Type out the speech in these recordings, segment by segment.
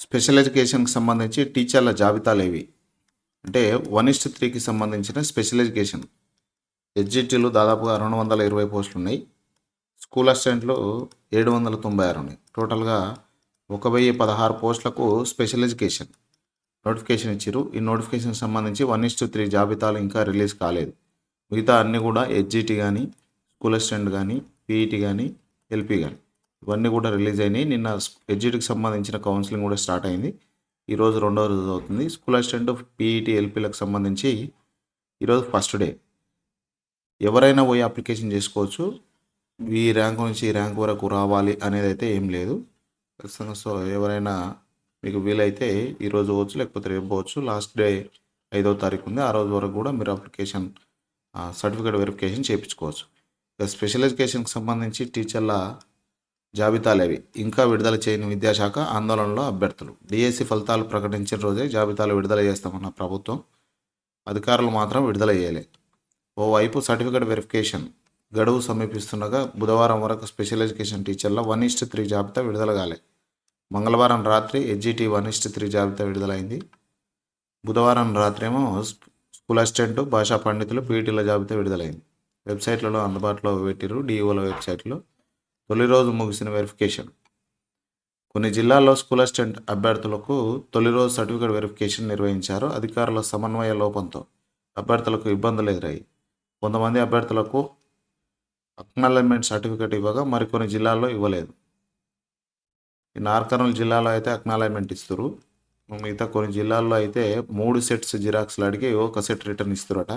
Special ఎడ్యుకేషన్కి సంబంధించి టీచర్ల జాబితాలు ఏవి? అంటే వన్ ఇస్ట్ త్రీకి సంబంధించిన స్పెషల్ ఎడ్యుకేషన్. ఎడ్జిటీలు దాదాపుగా రెండు వందల ఇరవై పోస్టులు ఉన్నాయి. స్కూల్ అసిస్టెంట్లు ఏడు వందల తొంభై ఆరు ఉన్నాయి. టోటల్గా ఒక వెయ్యి పదహారు పోస్టులకు స్పెషల్ ఎడ్యుకేషన్ నోటిఫికేషన్ ఇచ్చారు ఈ నోటిఫికేషన్కి సంబంధించి వన్ ఇస్ త్రీ జాబితాలు ఇంకా రిలీజ్ కాలేదు. మిగతా అన్నీ కూడా హెచ్జిటి కానీ స్కూల్ అసిస్టెంట్ కానీ పీఈటీ కానీ ఎల్పీ కానీ ఇవన్నీ కూడా రిలీజ్ అయినాయి. నిన్న హెచ్జిటికి సంబంధించిన కౌన్సిలింగ్ కూడా స్టార్ట్ అయింది. ఈరోజు రెండో రోజు అవుతుంది. స్కూల్ అసిస్టెంట్ పీఈటీ ఎల్పీలకు సంబంధించి ఈరోజు ఫస్ట్ డే ఎవరైనా పోయి అప్లికేషన్ చేసుకోవచ్చు. ఈ ర్యాంక్ నుంచి ఈ ర్యాంక్ వరకు రావాలి అనేది అయితే ఏం లేదు. ఖచ్చితంగా సో ఎవరైనా మీకు వీలైతే ఈరోజు పోవచ్చు లేకపోతే రేపు పోవచ్చు. లాస్ట్ డే ఐదో తారీఖు ఉంది. ఆ రోజు వరకు కూడా మీరు అప్లికేషన్ సర్టిఫికేట్ వెరిఫికేషన్ చేయించుకోవచ్చు. ఇక స్పెషల్ ఎడ్యుకేషన్కి సంబంధించి టీచర్ల జాబితాలేవి. ఇంకా విడుదల చేయని విద్యాశాఖ ఆందోళనలో అభ్యర్థులు. డిఎస్సి ఫలితాలు ప్రకటించిన రోజే జాబితాలు విడుదల చేస్తామన్న ప్రభుత్వం అధికారులు మాత్రం విడుదల చేయలే. ఓవైపు సర్టిఫికేట్ వెరిఫికేషన్ గడువు సమీపిస్తుండగా బుధవారం వరకు స్పెషల్ ఎడ్యుకేషన్ టీచర్ల వన్ ఇస్ట్ త్రీ జాబితా విడుదల కాలే. మంగళవారం రాత్రి హెచ్జిటి వన్ ఇస్ట్ త్రీ జాబితా విడుదలైంది. బుధవారం రాత్రి ఏమో స్కూల్ అసిస్టెంట్ భాషా పండితులు పీఈటీల జాబితా విడుదలైంది. వెబ్సైట్లలో అందుబాటులో పెట్టిరు డిఈఓల వెబ్సైట్లో. తొలి రోజు ముగిసిన వెరిఫికేషన్ కొన్ని జిల్లాల్లో స్కూల్ అసిస్టెంట్ అభ్యర్థులకు తొలి రోజు సర్టిఫికేట్ వెరిఫికేషన్ నిర్వహించారు అధికారుల సమన్వయ లోపంతో. అభ్యర్థులకు ఇబ్బందులు ఎదురాయి కొంతమంది అభ్యర్థులకు అక్నాలజ్మెంట్ సర్టిఫికేట్ ఇవ్వగా మరికొన్ని జిల్లాల్లో ఇవ్వలేదు. ఈ నార్కర్నూలు జిల్లాలో అయితే అక్నాలజ్మెంట్ ఇస్తారు. మిగతా కొన్ని జిల్లాల్లో అయితే మూడు సెట్స్ జిరాక్స్లు అడిగి ఒక సెట్ రిటర్న్ ఇస్తారట.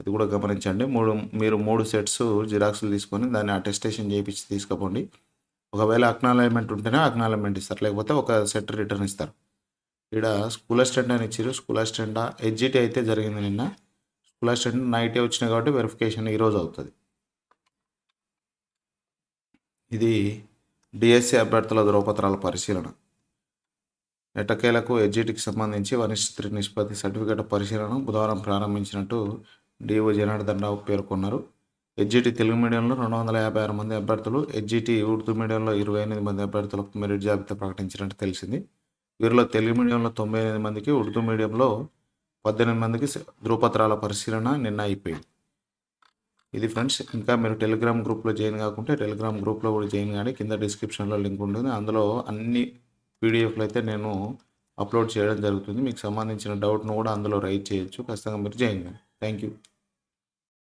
అది కూడా గమనించండి. మూడు మీరు మూడు సెట్స్ జిరాక్స్లు తీసుకొని దాన్ని అటెస్టేషన్ చేయించి తీసుకుపోండి. ఒకవేళ అక్నాలజ్మెంట్ ఉంటేనే అక్నాలజ్మెంట్ ఇస్తారు. లేకపోతే ఒక సెట్ రిటర్న్ ఇస్తారు. ఇక్కడ స్కూల్ అసిస్టెంట్ అని ఇచ్చారు స్కూల్ అసిస్టెంట్ హెచ్జిటి అయితే జరిగింది నిన్న. స్కూల్ అసిస్టెంట్ నైటే వచ్చినాయి కాబట్టి వెరిఫికేషన్ ఈరోజు అవుతుంది. ఇది డిఎస్సి అభ్యర్థుల ధ్రువపత్రాల పరిశీలన. ఎటకేలకు ఎడ్జిటికి సంబంధించి వనిష్ట త్రి నిష్పత్తి సర్టిఫికేట్ పరిశీలన బుధవారం ప్రారంభించినట్టు డిఓ జనార్దన్ రావు పేర్కొన్నారు. హెచ్జిటి తెలుగు మీడియంలో రెండు వందల యాభై ఆరు మంది అభ్యర్థులు హెచ్జిటి ఉర్దూ మీడియంలో ఇరవై ఎనిమిది మంది అభ్యర్థులకు మెరిట్ జాబితా ప్రకటించినట్టు తెలిసింది. వీరిలో తెలుగు మీడియంలో తొంభై ఎనిమిది మందికి ఉర్దూ మీడియంలో పద్దెనిమిది మందికి ధృవపత్రాల పరిశీలన నిన్న అయిపోయింది. ఇది ఫ్రెండ్స్ ఇంకా మీరు టెలిగ్రామ్ గ్రూప్లో జాయిన్ కాకుంటే టెలిగ్రామ్ గ్రూప్లో కూడా జాయిన్ కానీ కింద డిస్క్రిప్షన్లో లింక్ ఉంటుంది. అందులో అన్ని పీడిఎఫ్లు అయితే నేను అప్లోడ్ చేయడం జరుగుతుంది. మీకు సంబంధించిన డౌట్ను కూడా అందులో రైట్ చేయొచ్చు. ఖచ్చితంగా మీరు జాయిన్ కానీ థ్యాంక్ యూ.